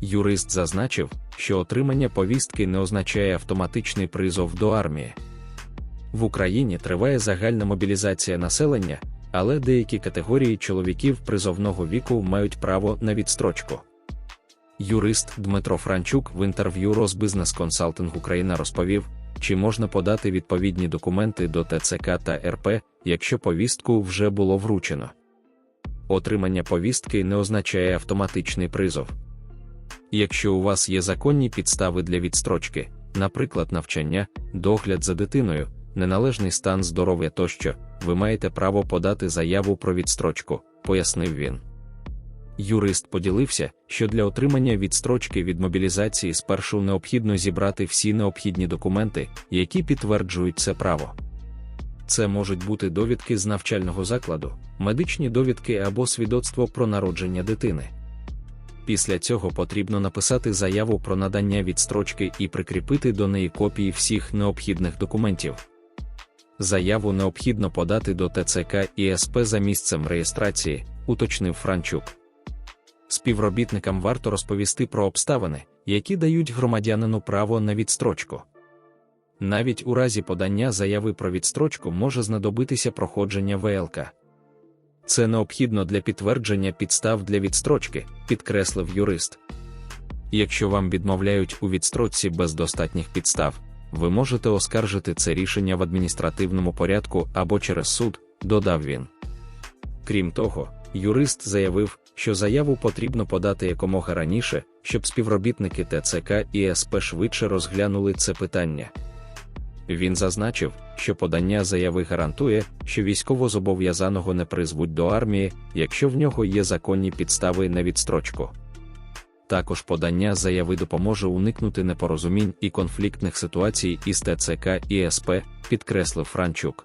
Юрист зазначив, що отримання повістки не означає автоматичний призов до армії. В Україні триває загальна мобілізація населення, але деякі категорії чоловіків призовного віку мають право на відстрочку. Юрист Дмитро Франчук в інтерв'ю Розбизнес Консалтинг Україна розповів, чи можна подати відповідні документи до ТЦК та РП, якщо повістку вже було вручено. Отримання повістки не означає автоматичний призов. Якщо у вас є законні підстави для відстрочки, наприклад, навчання, догляд за дитиною, неналежний стан здоров'я тощо, ви маєте право подати заяву про відстрочку, пояснив він. Юрист поділився, що для отримання відстрочки від мобілізації спершу необхідно зібрати всі необхідні документи, які підтверджують це право. Це можуть бути довідки з навчального закладу, медичні довідки або свідоцтво про народження дитини. Після цього потрібно написати заяву про надання відстрочки і прикріпити до неї копії всіх необхідних документів. Заяву необхідно подати до ТЦК і СП за місцем реєстрації, уточнив Франчук. Співробітникам варто розповісти про обставини, які дають громадянину право на відстрочку. Навіть у разі подання заяви про відстрочку може знадобитися проходження ВЛК. Це необхідно для підтвердження підстав для відстрочки, підкреслив юрист. Якщо вам відмовляють у відстрочці без достатніх підстав, ви можете оскаржити це рішення в адміністративному порядку або через суд, додав він. Крім того, юрист заявив, що заяву потрібно подати якомога раніше, щоб співробітники ТЦК і СП швидше розглянули це питання. Він зазначив, що подання заяви гарантує, що військовозобов'язаного не призвуть до армії, якщо в нього є законні підстави на відстрочку. Також подання заяви допоможе уникнути непорозумінь і конфліктних ситуацій із ТЦК і СП, підкреслив Франчук.